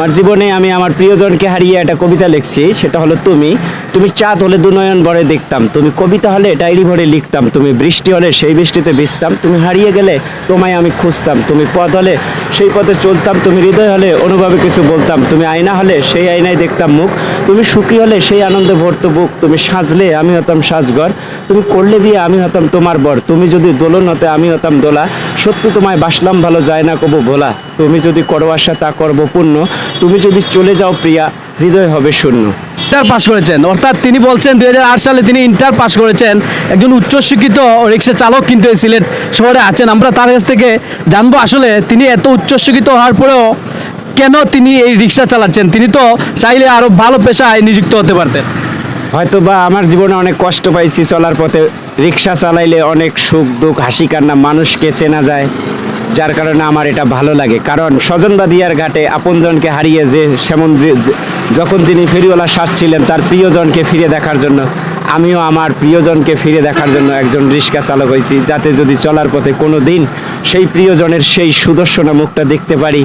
আমার জীবনে আমি আমার প্রিয়জনকে হারিয়ে একটা কবিতা লিখছি, সেটা হলো তুমি। তুমি চাঁদ হলে দুনয়ন ভরে দেখতাম, তুমি কবিতা হলে ডায়েরি ভরে লিখতাম, তুমি বৃষ্টি হলে সেই বৃষ্টিতে ভিজতাম, তুমি হারিয়ে গেলে তোমায় আমি খুঁজতাম, তুমি পথ হলে সেই পথে চলতাম, তুমি হৃদয় হলে অনুভবে কিছু বলতাম, তুমি আয়না হলে সেই আয়নায় দেখতাম মুখ, তুমি সুখী হলে সেই আনন্দে ভরত বুক, তুমি সাজলে আমি হতাম সাজগর তুমি করলে বিয়ে, আমি হতাম তোমার বর। তুমি যদি দোলন হতে, আমি হতাম দোলা। সত্যি তোমায় বাসলাম ভালো যায় না কবু ভোলা। তুমি যদি করো আশা, তা করব পূর্ণ তুমি যদি চলে যাও প্রিয়া, হৃদয় হবে শূন্য। ইন্টার পাস করেছেন। অর্থাৎ তিনি বলছেন, দুই হাজার আট সালে তিনি ইন্টার পাস করেছেন। একজন উচ্চশিক্ষিত রিক্সা চালক কিন্তু এই সিলেট শহরে আছেন। আমরা তার কাছ থেকে জানব আসলে তিনি এত উচ্চশিক্ষিত হওয়ার পরেও কেন তিনি এই রিক্সা চালাচ্ছেন? তিনি তো চাইলে আরও ভালো পেশায় নিযুক্ত হতে পারতেন। হয়তো বা আমার জীবনে অনেক কষ্ট পাইছি, চলার পথে রিক্সা চালাইলে অনেক সুখ দুঃখ, হাসি কান্না মানুষকে চেনা যায়। যার কারণে আমার এটা ভালো লাগে। কারণ স্বজনবাদিয়ার ঘাটে আপনজনকে হারিয়ে যে সেমন যে যখন তিনি ফেরিওয়ালা শ্বাস ছিলেন তার প্রিয়জনকে ফিরে দেখার জন্য, আমিও আমার প্রিয়জনকে ফিরে দেখার জন্য একজন রিক্সা চালক হয়েছি। যাতে যদি চলার পথে কোনো দিন সেই প্রিয়জনের সেই সুদর্শনা মুখটা দেখতে পারি।